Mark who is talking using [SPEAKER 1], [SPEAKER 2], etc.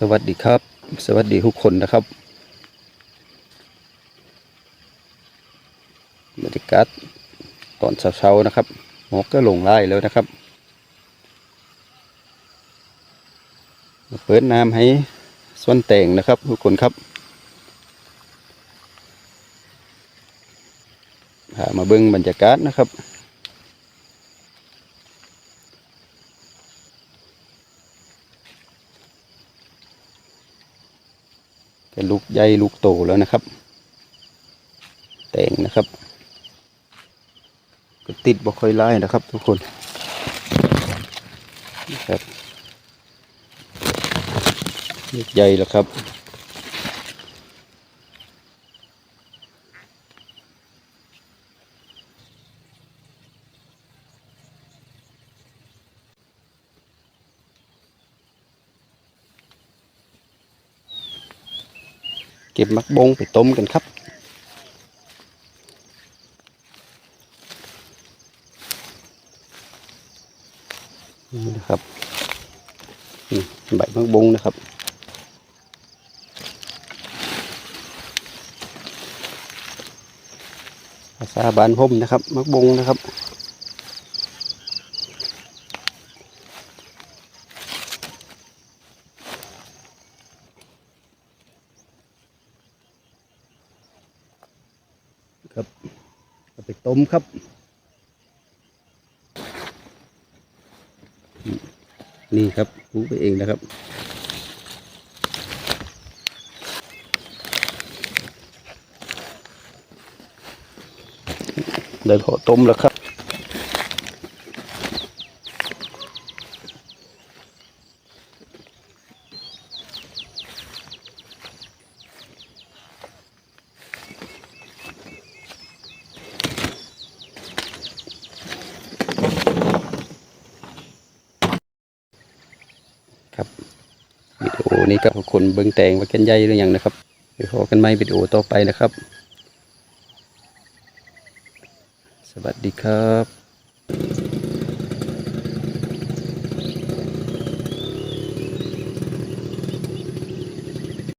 [SPEAKER 1] สวัสดีครับ สวัสดีทุกคนนะครับบรรยากาศตอนเช้าๆนะครับหมอกก็ลงไล่แล้วนะครับ เปิดน้ำให้ส่วนแต่งนะครับทุกคนครับมาเบิ้งบรรยากาศนะครับ จะลูกใหญ่ลูกโตแล้วนะครับ แต่งนะครับก็ติดบ่ค่อยไล่นะครับ ทุกคนนะครับลูกใหญ่แล้วครับ เก็บมักบงไปต้มกันครับ นี่นะครับใบมักบงนะครับภาษาบานผมนะครับ มักบงนะครับ ครับเอาไปต้มครับ นี่ครับรู้ไปเองนะครับได้พอต้มแล้วครับ โอนี้ก็ขอบคุณเบิ้งแตงว่ากันใหญ่หรือยังนะครับเดี๋ยวพอกันไหม่วิดีโอต่อไปนะครับ สวัสดีครับ